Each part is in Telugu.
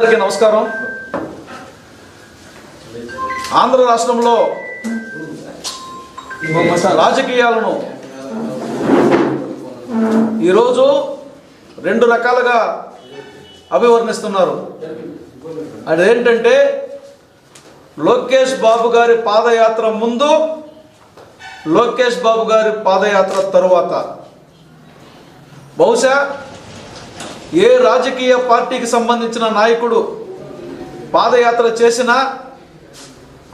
అందరికీ నమస్కారం. ఆంధ్ర రాష్ట్రంలో రాజకీయాలను ఈరోజు రెండు రకాలుగా అభివర్ణిస్తున్నారు. అదేంటంటే లోకేష్ బాబు గారి పాదయాత్ర ముందు లోకేష్ బాబు గారి పాదయాత్ర తరువాత. బహుశా ఏ రాజకీయ పార్టీకి సంబంధించిన నాయకుడు పాదయాత్ర చేసినా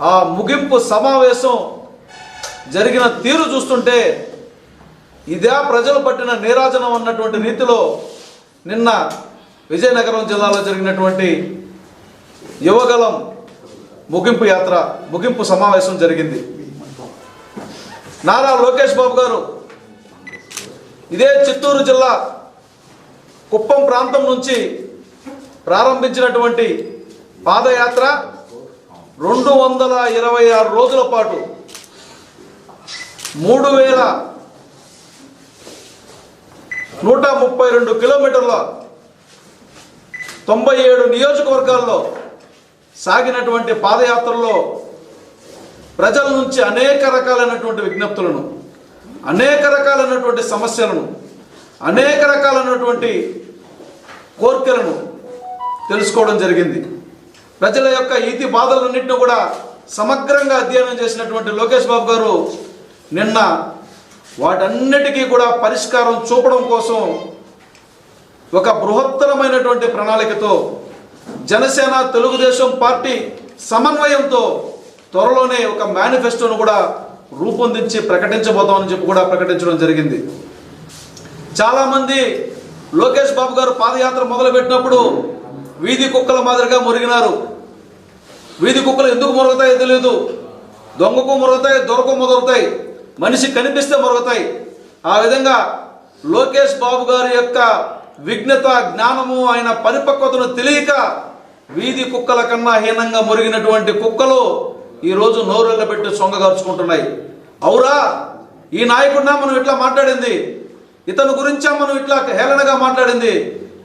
ఆ ముగింపు సమావేశం జరిగిన తీరు చూస్తుంటే ఇదే ప్రజలు పట్టిన నీరాజనం అన్నటువంటి రీతిలో నిన్న విజయనగరం జిల్లాలో జరిగినటువంటి యువగలం ముగింపు యాత్ర ముగింపు సమావేశం జరిగింది. నారా లోకేష్ బాబు గారు ఇదే చిత్తూరు జిల్లా కుప్పం ప్రాంతం నుంచి ప్రారంభించినటువంటి పాదయాత్ర రెండు వందల ఇరవై ఆరు రోజుల పాటు మూడు వేల నూట ముప్పై రెండు కిలోమీటర్ల తొంభై ఏడు నియోజకవర్గాల్లో సాగినటువంటి పాదయాత్రలో ప్రజల నుంచి అనేక రకాలైనటువంటి విజ్ఞప్తులను అనేక రకాలైనటువంటి సమస్యలను అనేక రకాలైనటువంటి కోరికలను తెలుసుకోవడం జరిగింది. ప్రజల యొక్క ఈతి బాధలన్నింటినీ కూడా సమగ్రంగా అధ్యయనం చేసినటువంటి లోకేష్ బాబు గారు నిన్న వాటన్నిటికీ కూడా పరిష్కారం చూపడం కోసం ఒక బృహత్తరమైనటువంటి ప్రణాళికతో జనసేన తెలుగుదేశం పార్టీ సమన్వయంతో త్వరలోనే ఒక మేనిఫెస్టోను కూడా రూపొందించి ప్రకటించబోతామని చెప్పి కూడా ప్రకటించడం జరిగింది. చాలామంది లోకేష్ బాబు గారు పాదయాత్ర మొదలుపెట్టినప్పుడు వీధి కుక్కల మాదిరిగా మురిగినారు. వీధి కుక్కలు ఎందుకు మురుగుతాయో తెలియదు దొంగకు మురుగుతాయి దొరకు ముదురుతాయి మనిషి కనిపిస్తే మురుగుతాయి. ఆ విధంగా లోకేష్ బాబు గారి యొక్క విఘ్నత జ్ఞానము ఆయన పరిపక్వతను తెలియక వీధి కుక్కల కన్నా హీనంగా మురిగినటువంటి కుక్కలు ఈరోజు నోరెళ్ళబెట్టి సొంగగార్చుకుంటున్నాయి అవురా ఈ నాయకుడినా మనం ఇట్లా మాట్లాడింది. ఇతను గురించే మనం ఇట్లా హేళనగా మాట్లాడింది.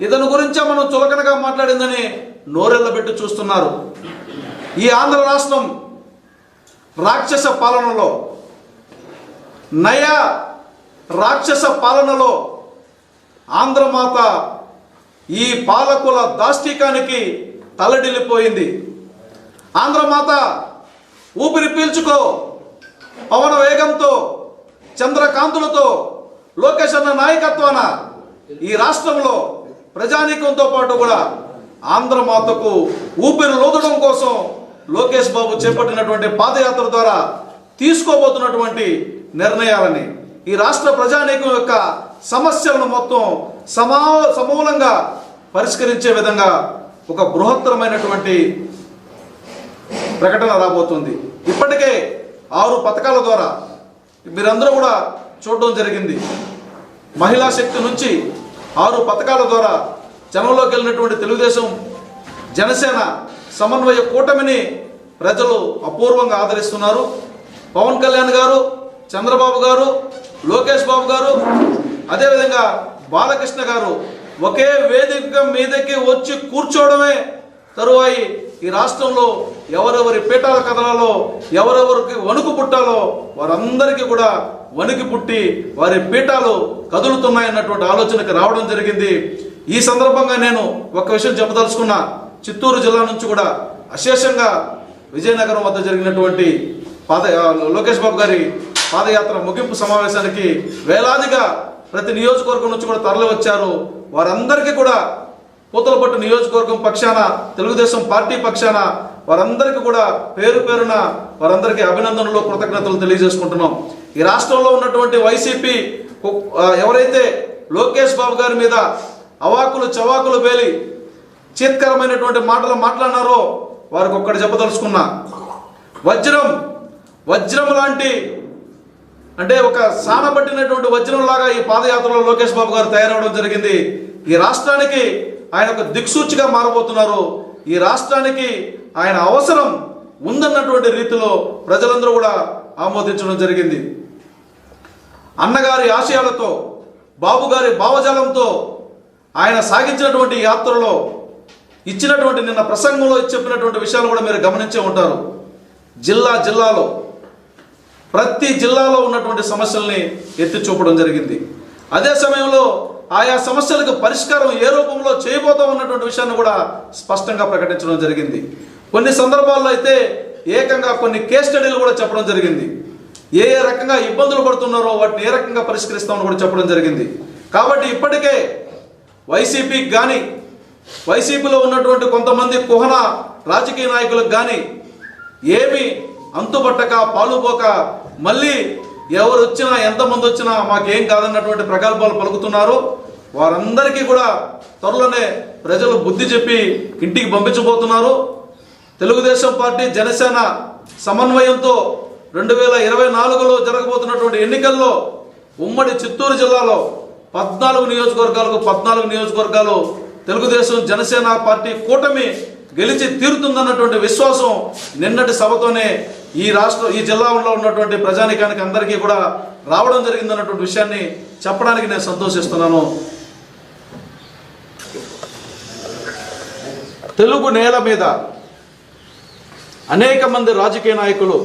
ఇతని గురించే మనం చులకనగా మాట్లాడిందని నోరెళ్ళబెట్టి చూస్తున్నారు. ఈ ఆంధ్ర రాష్ట్రం రాక్షస పాలనలో నయా రాక్షస పాలనలో ఆంధ్రమాత ఈ పాలకుల దాష్టికానికి తలడిల్లిపోయింది ఆంధ్రమాత ఊపిరి పీల్చుకో పవన వేగంతో చంద్రకాంతులతో లోకేష్ అన్న నాయకత్వాన ఈ రాష్ట్రంలో ప్రజానీకంతో పాటు కూడా ఆంధ్ర మాతకు ఊపిరి లోదడం కోసం లోకేష్ బాబు చేపట్టినటువంటి పాదయాత్ర ద్వారా తీసుకోబోతున్నటువంటి నిర్ణయాలని ఈ రాష్ట్ర ప్రజానీకం యొక్క సమస్యలను మొత్తం సమా సమూలంగా పరిష్కరించే విధంగా ఒక బృహత్తరమైనటువంటి ప్రకటన రాబోతుంది. ఇప్పటికే ఆరు పథకాల ద్వారా మీరందరూ కూడా చూడడం జరిగింది. మహిళా శక్తి నుంచి ఆరు పథకాల ద్వారా జనంలోకి వెళ్ళినటువంటి తెలుగుదేశం జనసేన సమన్వయ కూటమిని ప్రజలు అపూర్వంగా ఆదరిస్తున్నారు. పవన్ కళ్యాణ్ గారు చంద్రబాబు గారు లోకేష్ బాబు గారు అదేవిధంగా బాలకృష్ణ గారు ఒకే వేదిక మీదకి వచ్చి కూర్చోవడమే తరువాయి ఈ రాష్ట్రంలో ఎవరెవరి పీఠాల కథలలో ఎవరెవరికి వణుకు పుట్టాలో వారందరికీ కూడా వణికి పుట్టి వారి పీఠాలు కదులుతున్నాయన్నటువంటి ఆలోచనకి రావడం జరిగింది. ఈ సందర్భంగా నేను ఒక విషయం చెప్పదలుచుకున్నా. చిత్తూరు జిల్లా నుంచి కూడా అశేషంగా విజయనగరం వద్ద జరిగినటువంటి పాద లోకేష్ బాబు గారి పాదయాత్ర ముగింపు సమావేశానికి వేలాదిగా ప్రతి నియోజకవర్గం నుంచి కూడా తరలి వచ్చారు వారందరికీ కూడా పూతలపట్టు నియోజకవర్గం పక్షాన తెలుగుదేశం పార్టీ పక్షాన వారందరికీ కూడా పేరు పేరున వారందరికీ అభినందనలు కృతజ్ఞతలు తెలియజేసుకుంటున్నాం. ఈ రాష్ట్రంలో ఉన్నటువంటి వైసీపీ ఎవరైతే లోకేష్ బాబు గారి మీద అవాకులు చవాకులు పేలి చీత్కరమైనటువంటి మాటలు మాట్లాడినారో వారికి ఒక్కటి చెప్పదలుచుకున్నా. వజ్రం వజ్రం లాంటి అంటే ఒక సానబట్టినటువంటి వజ్రం లాగా ఈ పాదయాత్రలో లోకేష్ బాబు గారు తయారవడం జరిగింది. ఈ రాష్ట్రానికి ఆయన ఒక దిక్సూచిగా మారబోతున్నారు. ఈ రాష్ట్రానికి ఆయన అవసరం ఉందన్నటువంటి రీతిలో ప్రజలందరూ కూడా ఆమోదించడం జరిగింది. అన్నగారి ఆశయాలతో బాబుగారి భావజాలంతో ఆయన సాగించినటువంటి యాత్రలో ఇచ్చినటువంటి నిన్న ప్రసంగంలో చెప్పినటువంటి విషయాలు కూడా మీరు గమనించే ఉంటారు. జిల్లా జిల్లాలో ప్రతి జిల్లాలో ఉన్నటువంటి సమస్యల్ని ఎత్తి చూపడం జరిగింది. అదే సమయంలో ఆయా సమస్యలకు పరిష్కారం ఏ రూపంలో చేయబోతాం ఉన్నటువంటి విషయాన్ని కూడా స్పష్టంగా ప్రకటించడం జరిగింది. కొన్ని సందర్భాల్లో అయితే ఏకంగా కొన్ని కేస్ స్టడీలు కూడా చెప్పడం జరిగింది. ఏ ఏ రకంగా ఇబ్బందులు పడుతున్నారో వాటిని ఏ రకంగా పరిష్కరిస్తామని కూడా చెప్పడం జరిగింది. కాబట్టి ఇప్పటికే వైసీపీకి కానీ వైసీపీలో ఉన్నటువంటి కొంతమంది కుహన రాజకీయ నాయకులకు కానీ ఏమి అంతుపట్టక పాలుపోక మళ్ళీ ఎవరు వచ్చినా ఎంతమంది వచ్చినా మాకేం కాదన్నటువంటి ప్రగల్భాలు పలుకుతున్నారు. వారందరికీ కూడా త్వరలోనే ప్రజలు బుద్ధి చెప్పి ఇంటికి పంపించబోతున్నారు. తెలుగుదేశం పార్టీ జనసేన సమన్వయంతో రెండు వేల ఇరవై నాలుగులో జరగబోతున్నటువంటి ఎన్నికల్లో ఉమ్మడి చిత్తూరు జిల్లాలో పద్నాలుగు నియోజకవర్గాలకు పద్నాలుగు నియోజకవర్గాలు తెలుగుదేశం జనసేన పార్టీ కూటమి గెలిచి తీరుతుందన్నటువంటి విశ్వాసం నిన్నటి సభతోనే ఈ రాష్ట్ర ఈ జిల్లాలో ఉన్నటువంటి ప్రజానికానికి అందరికీ కూడా రావడం జరిగిందన్నటువంటి విషయాన్ని చెప్పడానికి నేను సంతోషిస్తున్నాను. తెలుగు నేల మీద అనేక మంది రాజకీయ నాయకులు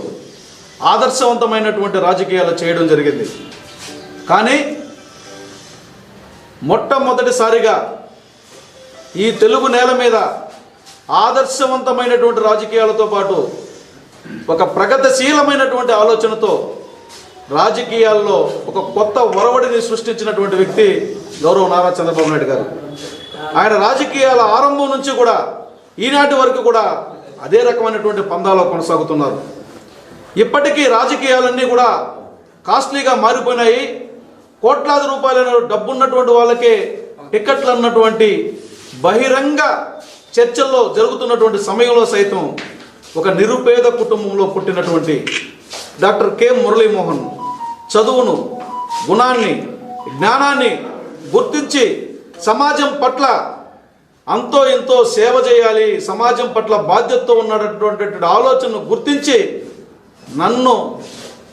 ఆదర్శవంతమైనటువంటి రాజకీయాలు చేయడం జరిగింది. కానీ మొట్టమొదటిసారిగా ఈ తెలుగు నేల మీద ఆదర్శవంతమైనటువంటి రాజకీయాలతో పాటు ఒక ప్రగతిశీలమైనటువంటి ఆలోచనతో రాజకీయాల్లో ఒక కొత్త ఒరవడిని సృష్టించినటువంటి వ్యక్తి గౌరవ నారా చంద్రబాబు నాయుడు గారు. ఆయన రాజకీయాల ఆరంభం నుంచి కూడా ఈనాటి వరకు కూడా అదే రకమైనటువంటి పందాలో కొనసాగుతున్నారు. ఇప్పటికీ రాజకీయాలన్నీ కూడా కాస్ట్లీగా మారిపోయినాయి. కోట్లాది రూపాయల డబ్బున్నటువంటి వాళ్ళకే టికెట్లు అన్నటువంటి బహిరంగ చర్చల్లో జరుగుతున్నటువంటి సమయంలో సైతం ఒక నిరుపేద కుటుంబంలో పుట్టినటువంటి డాక్టర్ కె. మురళీమోహన్ చదువును గుణాన్ని జ్ఞానాన్ని గుర్తించి సమాజం పట్ల అంతో ఎంతో సేవ చేయాలి సమాజం పట్ల బాధ్యతతో ఉన్నటువంటి ఆలోచనను గుర్తించి నన్ను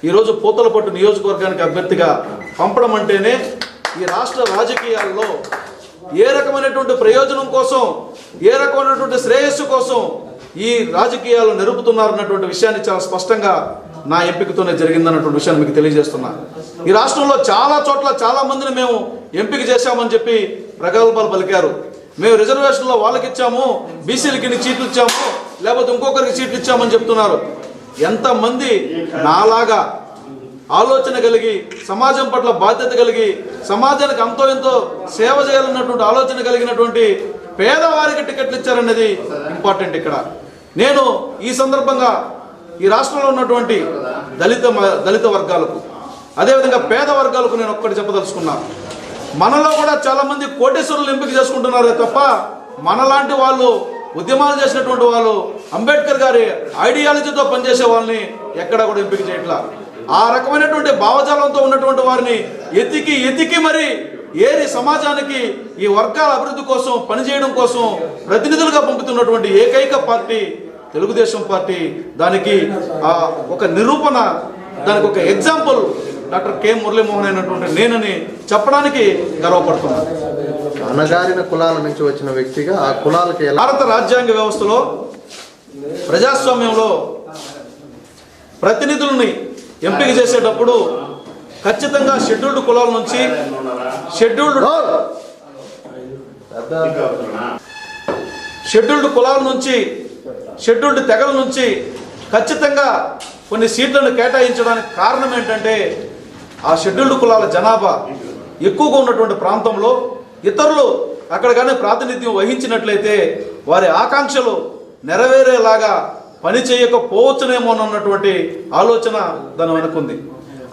ఈరోజు పూతలపట్టు నియోజకవర్గానికి అభ్యర్థిగా పంపడం అంటేనే ఈ రాష్ట్ర రాజకీయాల్లో ఏ రకమైనటువంటి ప్రయోజనం కోసం ఏ రకమైనటువంటి శ్రేయస్సు కోసం ఈ రాజకీయాలు నెరుపుతున్నారన్నటువంటి విషయాన్ని చాలా స్పష్టంగా నా ఎంపికతోనే జరిగిందన్నటువంటి విషయాన్ని మీకు తెలియజేస్తున్నా. ఈ రాష్ట్రంలో చాలా చోట్ల చాలా మందిని మేము ఎంపిక చేశామని చెప్పి ప్రగల్భాలు పలికారు. మేము రిజర్వేషన్లో వాళ్ళకి ఇచ్చాము బీసీలకి ఇన్ని సీట్లు ఇచ్చాము లేకపోతే ఇంకొకరికి సీట్లు ఇచ్చామని చెప్తున్నారు. ఎంతమంది నాలాగా ఆలోచన కలిగి సమాజం పట్ల బాధ్యత కలిగి సమాజానికి అంతో ఎంతో సేవ చేయాలన్నటువంటి ఆలోచన కలిగినటువంటి పేదవారికి టికెట్లు ఇచ్చారనేది ఇంపార్టెంట్ ఇక్కడ. నేను ఈ సందర్భంగా ఈ రాష్ట్రంలో ఉన్నటువంటి దళిత మ- దళిత వర్గాలకు అదేవిధంగా పేద వర్గాలకు నేను ఒక్కటి చెప్పదలుచుకున్నాను మనలో కూడా చాలా మంది కోటేశ్వరులు ఎంపిక చేసుకుంటున్నారే తప్ప మనలాంటి వాళ్ళు ఉద్యమాలు చేసినటువంటి వాళ్ళు అంబేద్కర్ గారి ఐడియాలజీతో పనిచేసే వాళ్ళని ఎక్కడా కూడా ఎంపిక చేయట్లా. ఆ రకమైనటువంటి భావజాలంతో ఉన్నటువంటి వారిని ఎతికి ఎతికి మరి ఏరి సమాజానికి ఈ వర్గాల అభివృద్ధి కోసం పనిచేయడం కోసం ప్రతినిధులుగా పంపుతున్నటువంటి ఏకైక పార్టీ తెలుగుదేశం పార్టీ. దానికి ఆ ఒక నిరూపణ దానికి ఒక ఎగ్జాంపుల్ డాక్టర్ కె మురళీమోహన్ అయినటువంటి నేనని చెప్పడానికి గర్వపడుతున్నాను అణగారిన కులాల నుంచి వచ్చిన వ్యక్తిగా ఆ కులాలకి భారత రాజ్యాంగ వ్యవస్థలో ప్రజాస్వామ్యంలో ప్రతినిధుల్ని ఎంపిక చేసేటప్పుడు ఖచ్చితంగా షెడ్యూల్డ్ కులాల నుంచి షెడ్యూల్డ్ షెడ్యూల్డ్ కులాల నుంచి షెడ్యూల్డ్ తెగల నుంచి ఖచ్చితంగా కొన్ని సీట్లను కేటాయించడానికి కారణం ఏంటంటే ఆ షెడ్యూల్డ్ కులాల జనాభా ఎక్కువగా ఉన్నటువంటి ప్రాంతంలో ఇతరులు అక్కడ కానీ ప్రాతినిధ్యం వహించినట్లయితే వారి ఆకాంక్షలు నెరవేరేలాగా పని చేయకపోవచ్చునేమో అన్నటువంటి ఆలోచన దాని వెనుకుంది.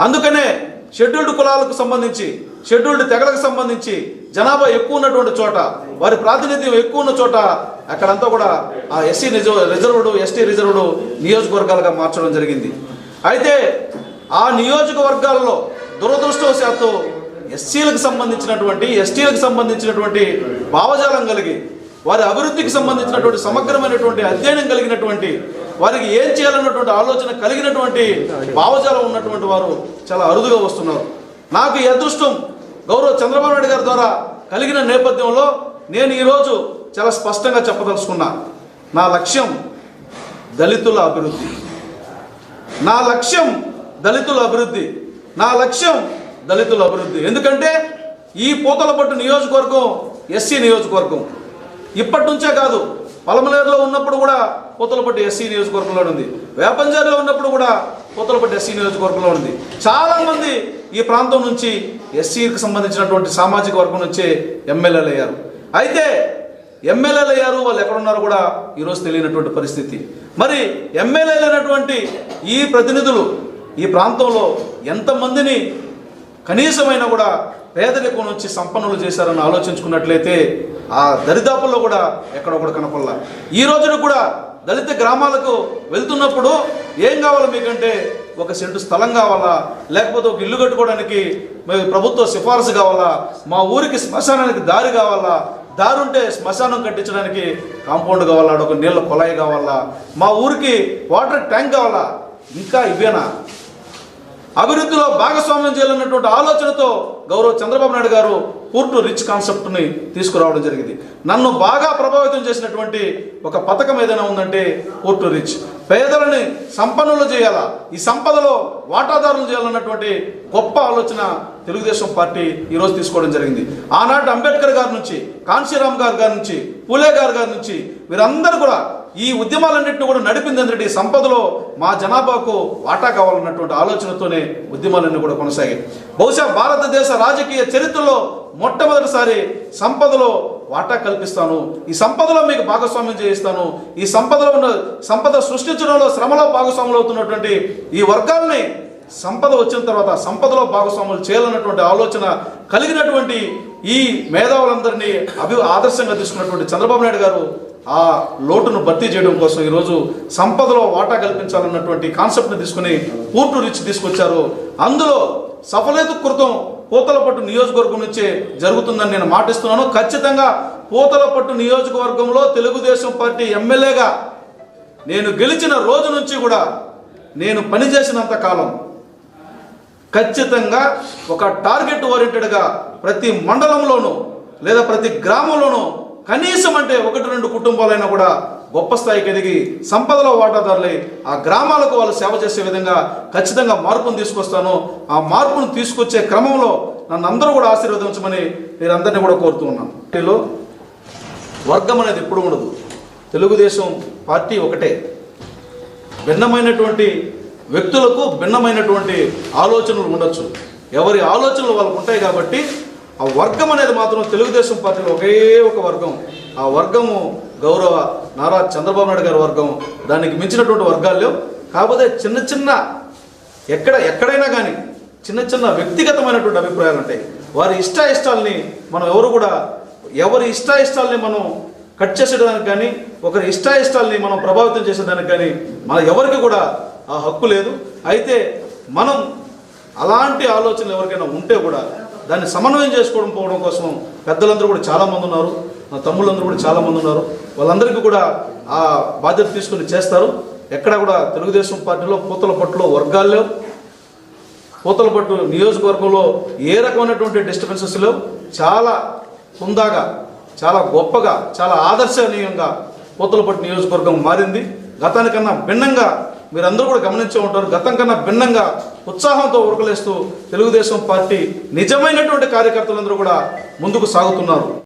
అందుకనే షెడ్యూల్డ్ కులాలకు సంబంధించి షెడ్యూల్డ్ తెగలకు సంబంధించి జనాభా ఎక్కువ ఉన్నటువంటి చోట వారి ప్రాతినిధ్యం ఎక్కువ ఉన్న చోట అక్కడంతా కూడా ఆ ఎస్సీ రిజర్వ్డ్ ఎస్టీ రిజర్వ్డ్ నియోజకవర్గాలుగా మార్చడం జరిగింది. అయితే ఆ నియోజకవర్గాల్లో దురదృష్టవశాత్తు ఎస్సీలకు సంబంధించినటువంటి ఎస్టీలకు సంబంధించినటువంటి భావజాలం కలిగి వారి అభివృద్ధికి సంబంధించినటువంటి సమగ్రమైనటువంటి అధ్యయనం కలిగినటువంటి వారికి ఏం చేయాలన్నటువంటి ఆలోచన కలిగినటువంటి భావజాలం ఉన్నటువంటి వారు చాలా అరుదుగా వస్తున్నారు. నాకు ఈ అదృష్టం గౌరవ చంద్రబాబు నాయుడు గారి ద్వారా కలిగిన నేపథ్యంలో నేను ఈరోజు చాలా స్పష్టంగా చెప్పదలుచుకున్నా. నా లక్ష్యం దళితుల అభివృద్ధి. నా లక్ష్యం దళితుల అభివృద్ధి. నా లక్ష్యం దళితుల అభివృద్ధి. ఎందుకంటే ఈ పూతలపట్టు నియోజకవర్గం ఎస్సీ నియోజకవర్గం. ఇప్పటి నుంచే కాదు పలమనేరులో ఉన్నప్పుడు కూడా పూతలపట్టు ఎస్సీ నియోజకవర్గంలో ఉంది. వేపంజారిలో ఉన్నప్పుడు కూడా పూతలపట్టు ఎస్సీ నియోజకవర్గంలో ఉంది. చాలామంది ఈ ప్రాంతం నుంచి ఎస్సీకి సంబంధించినటువంటి సామాజిక వర్గం నుంచే ఎమ్మెల్యేలు అయ్యారు. అయితే ఎమ్మెల్యేలు అయ్యారు వాళ్ళు ఎక్కడున్నారో కూడా ఈరోజు తెలియనటువంటి పరిస్థితి. మరి ఎమ్మెల్యేలు అయినటువంటి ఈ ప్రతినిధులు ఈ ప్రాంతంలో ఎంతమందిని కనీసమైన కూడా పేదరికం నుంచి సంపన్నులు చేశారని ఆలోచించుకున్నట్లయితే ఆ దరిదాపుల్లో కూడా ఎక్కడ కూడా కనపడలా. ఈ రోజున కూడా దళిత గ్రామాలకు వెళ్తున్నప్పుడు ఏం కావాలి మీకంటే ఒక సెంటు స్థలం కావాలా లేకపోతే ఒక ఇల్లు కట్టుకోవడానికి ప్రభుత్వ సిఫారసు కావాలా మా ఊరికి శ్మశానానికి దారి కావాలా దారి ఉంటే శ్మశానం కట్టించడానికి కాంపౌండ్ కావాలా ఒక నీళ్ళ కుళాయి కావాలా మా ఊరికి వాటర్ ట్యాంక్ కావాలా ఇంకా ఇవేనా? అభివృద్ధిలో భాగస్వామ్యం చేయాలన్నటువంటి ఆలోచనతో గౌరవ చంద్రబాబు నాయుడు గారు పూర్టు రిచ్ కాన్సెప్ట్ని తీసుకురావడం జరిగింది. నన్ను బాగా ప్రభావితం చేసినటువంటి ఒక పథకం ఏదైనా ఉందంటే పూర్టు రిచ్. పేదలని సంపన్నులు చేయాలా? ఈ సంపదలో వాటాదారులు చేయాలన్నటువంటి గొప్ప ఆలోచన తెలుగుదేశం పార్టీ ఈరోజు తీసుకోవడం జరిగింది. ఆనాటి అంబేద్కర్ గారి నుంచి కాంశీరామ్ గారి గారి నుంచి పూలే గారి గారి నుంచి వీరందరూ కూడా ఈ ఉద్యమాలన్నింటినీ కూడా నడిపింది ఏంటంటే ఈ సంపదలో మా జనాభాకు వాటా కావాలన్నటువంటి ఆలోచనతోనే ఉద్యమాలన్నీ కూడా కొనసాగాయి. బహుశా భారతదేశ రాజకీయ చరిత్రలో మొట్టమొదటిసారి సంపదలో వాటా కల్పిస్తాను. ఈ సంపదలో మీకు భాగస్వామ్యం చేయిస్తాను. ఈ సంపదలో ఉన్న సంపద సృష్టించడంలో శ్రమలో భాగస్వాములు అవుతున్నటువంటి ఈ వర్గాల్ని సంపద వచ్చిన తర్వాత సంపదలో భాగస్వాములు చేయాలన్నటువంటి ఆలోచన కలిగినటువంటి ఈ మేధావులందరినీ అభి ఆదర్శంగా తీసుకున్నటువంటి చంద్రబాబు నాయుడు గారు ఆ లోటును భర్తీ చేయడం కోసం ఈరోజు సంపదలో వాటా కల్పించాలన్నటువంటి కాన్సెప్ట్ని తీసుకుని పూర్టు రిచ్ తీసుకొచ్చారు. అందులో సఫలేతు కృతం పూతలపట్టు నియోజకవర్గం నుంచే జరుగుతుందని నేను మాటిస్తున్నాను. ఖచ్చితంగా పూతలపట్టు నియోజకవర్గంలో తెలుగుదేశం పార్టీ ఎమ్మెల్యేగా నేను గెలిచిన రోజు నుంచి కూడా నేను పనిచేసినంత కాలం ఖచ్చితంగా ఒక టార్గెట్ ఓరియంటెడ్గా ప్రతి మండలంలోనూ లేదా ప్రతి గ్రామంలోనూ కనీసం అంటే ఒకటి రెండు కుటుంబాలైనా కూడా గొప్ప స్థాయికి ఎదిగి సంపదలో వాటాదారులై ఆ గ్రామాలకు వాళ్ళు సేవ చేసే విధంగా ఖచ్చితంగా మార్పును తీసుకొస్తాను. ఆ మార్పును తీసుకొచ్చే క్రమంలో నన్ను అందరూ కూడా ఆశీర్వదించమని మీరందరినీ కూడా కోరుతూ ఉన్నాను. పార్టీలో వర్గం అనేది ఎప్పుడు ఉండదు. తెలుగుదేశం పార్టీ ఒకటే. భిన్నమైనటువంటి వ్యక్తులకు భిన్నమైనటువంటి ఆలోచనలు ఉండొచ్చు. ఎవరి ఆలోచనలు వాళ్ళకు ఉంటాయి కాబట్టి ఆ వర్గం అనేది మాత్రం తెలుగుదేశం పార్టీలో ఒకే ఒక వర్గం. ఆ వర్గము గౌరవ నారా చంద్రబాబు నాయుడు గారి వర్గం. దానికి మించినటువంటి వర్గాలు లేవు. కాకపోతే చిన్న చిన్న ఎక్కడ ఎక్కడైనా కానీ చిన్న చిన్న వ్యక్తిగతమైనటువంటి అభిప్రాయాలు ఉంటాయి. వారి ఇష్ట మనం ఎవరు కూడా ఎవరి ఇష్ట మనం కట్ చేసేదానికి కానీ ఒకరి ఇష్ట మనం ప్రభావితం చేసేదానికి కానీ మన ఎవరికి కూడా ఆ హక్కు లేదు. అయితే మనం అలాంటి ఆలోచనలు ఎవరికైనా ఉంటే కూడా దాన్ని సమన్వయం చేసుకోవడం పోవడం కోసం పెద్దలందరూ కూడా చాలామంది ఉన్నారు. నా తమ్ముళ్ళందరూ కూడా చాలామంది ఉన్నారు. వాళ్ళందరికీ కూడా ఆ బాధ్యత తీసుకుని చేస్తారు. ఎక్కడ కూడా తెలుగుదేశం పార్టీలో పూతల పట్టులో వర్గాలు లేవు. పూతలపట్టు నియోజకవర్గంలో ఏ రకమైనటువంటి డిస్టర్బెన్సెస్ లేవు. చాలా హుందాగా చాలా గొప్పగా చాలా ఆదర్శనీయంగా పూతలపట్టు నియోజకవర్గం మారింది. గతానికన్నా భిన్నంగా మీరందరూ కూడా గమనించే ఉంటారు. గతం కన్నా భిన్నంగా ఉత్సాహంతో ఉరకలేస్తూ తెలుగుదేశం పార్టీ నిజమైనటువంటి కార్యకర్తలందరూ కూడా ముందుకు సాగుతున్నారు.